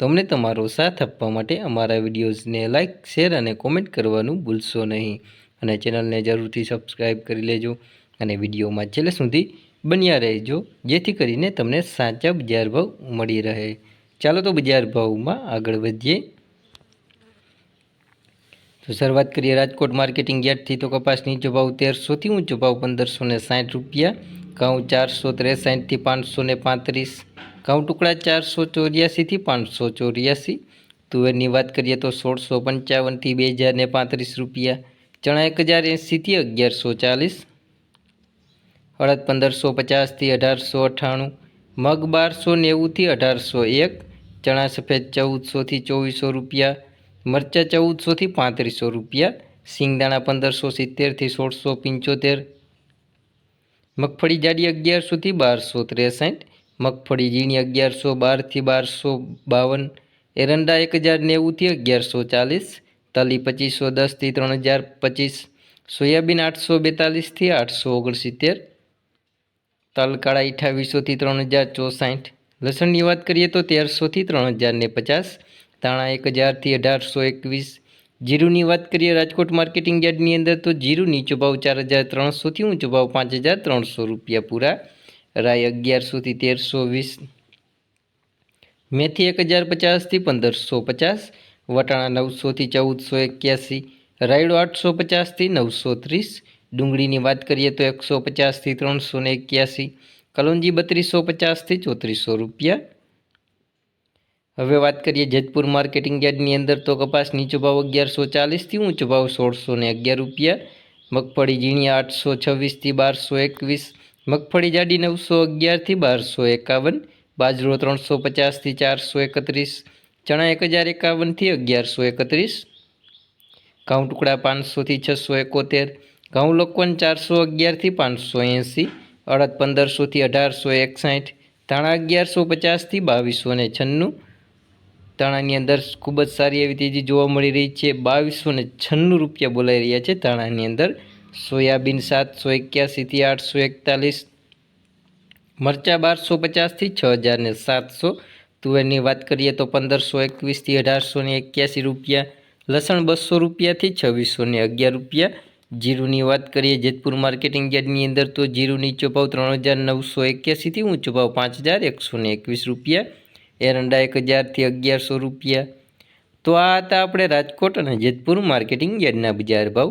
તો અમને તમારો સાથ આપવા માટે અમારા વિડીયોઝને લાઇક શેર અને કોમેન્ટ કરવાનું ભૂલશો નહીં. અને ચેનલને જરૂરથી સબસ્ક્રાઈબ કરી લેજો અને વિડીયોમાં છેલ્લે સુધી બન્યા રહેજો, જેથી કરીને તમને સાચા બજાર ભાવ મળી રહે. ચાલો તો બજાર ભાવમાં આગળ વધીએ. તો શરૂઆત કરીએ રાજકોટ માર્કેટિંગ યાર્ડથી. તો કપાસની નીચો ભાવ તેરસોથી ઊંચો ભાવ પંદરસો ને સાઠ રૂપિયા, ઘઉં ચારસો ત્રેસાઠથી પાંચસો ને પાંત્રીસ ઘઉં ટુકડા ચારસો ચોર્યાસીથી પાંચસો ચોર્યાસી. તુવેરની વાત કરીએ તો સોળસો પંચાવનથી બે હજારને પાંત્રીસ રૂપિયા. ચણા એક હજાર એંસીથી અગિયારસો ચાલીસ. અડદ પંદરસો પચાસથી અઢારસો અઠ્ઠાણું મગ બારસો નેવુંથી અઢારસો એક. ચણા સફેદ ચૌદસોથી ચોવીસો રૂપિયા. મરચાં ચૌદસોથી પાંત્રીસો રૂપિયા. સિંગદાણા પંદરસો સિત્તેરથી સોળસો પંચોતેર. મગફળી જાડી અગિયારસોથી બારસો ત્રેસઠ. મગફળી ઝીણી અગિયારસો બારથી બારસો બાવન, એરંડા એક હજાર નેવુંથી અગિયારસો ચાલીસ, તલી પચીસો દસથી ત્રણ હજાર પચીસ, સોયાબીન આઠસો બેતાલીસથી આઠસો ઓગણસિત્તેર તલકાળા અઠાવીસોથી ત્રણ હજાર ચોસાઠ, લસણની વાત કરીએ તો તેરસોથી ત્રણ હજાર ને પચાસ, ધાણા એક હજારથી અઢારસો એકવીસ, જીરુની વાત કરીએ રાજકોટ માર્કેટિંગ યાર્ડની અંદર તો જીરું નીચો ભાવ ચાર હજાર ત્રણસોથી ઊંચો ભાવ પાંચ હજાર ત્રણસો રૂપિયા પૂરા રાય અગિયારસોથી તેરસો વીસ. મેથી એક હજાર પચાસથી પંદરસો પચાસ. વટાણા નવસોથી ચૌદસો એક્યાસી. રાયડો આઠસો પચાસથી નવસો ત્રીસ. ડુંગળીની વાત કરીએ તો એકસો પચાસથી ત્રણસો ને એક્યાસી. કલોંજી બત્રીસો પચાસથી ચોત્રીસો રૂપિયા. હવે વાત કરીએ જેતપુર માર્કેટિંગ યાર્ડની અંદર તો કપાસ નીચો ભાવ અગિયારસો ચાલીસથી ઊંચો ભાવ સોળસો ને અગિયાર રૂપિયા. મગફળી ઝીણી આઠસો છવ્વીસથી બારસો એકવીસ. મગફળી જાડી નવસો અગિયારથી બારસો એકાવન, બાજરો ત્રણસો પચાસથી ચારસો એકત્રીસ, ચણા એક હજાર એકાવનથી અગિયારસો એકત્રીસ, ઘઉં ટુકડા પાંચસોથી છસો એકોતેર, ઘઉં લોકવન ચારસો અગિયારથી પાંચસો એંસી, અડદ પંદરસોથી અઢારસો એકસાઠ, ધાણા અગિયારસો પચાસથી બાવીસો ને છન્નું, ધાણાની અંદર ખૂબ જ સારી એવી તેજી જોવા મળી રહી છે, બાવીસો ને છન્નું રૂપિયા બોલાઈ રહ્યા છે ધાણાની અંદર. સોયાબીન સાતસો એક્યાસીથી આઠસો એકતાલીસ, મરચાં બારસો પચાસથી છ હજાર ને સાતસો. તુવેરની વાત કરીએ તો પંદરસો એકવીસથી અઢારસો એક્યાસી રૂપિયા, લસણ બસો રૂપિયાથી છવ્વીસો અગિયાર રૂપિયા. જીરુની વાત કરીએ, જેતપુર માર્કેટિંગ યાર્ડની અંદર તો જીરું નીચો ભાવ ત્રણ હજાર નવસો એક્યાસીથી ઊંચો ભાવ પાંચ હજાર એકસો એકવીસ રૂપિયા. એરંડા એક હજારથી અગિયારસો રૂપિયા. તો આ હતા આપણે રાજકોટ અને જેતપુર માર્કેટિંગ યાર્ડના બજાર ભાવ.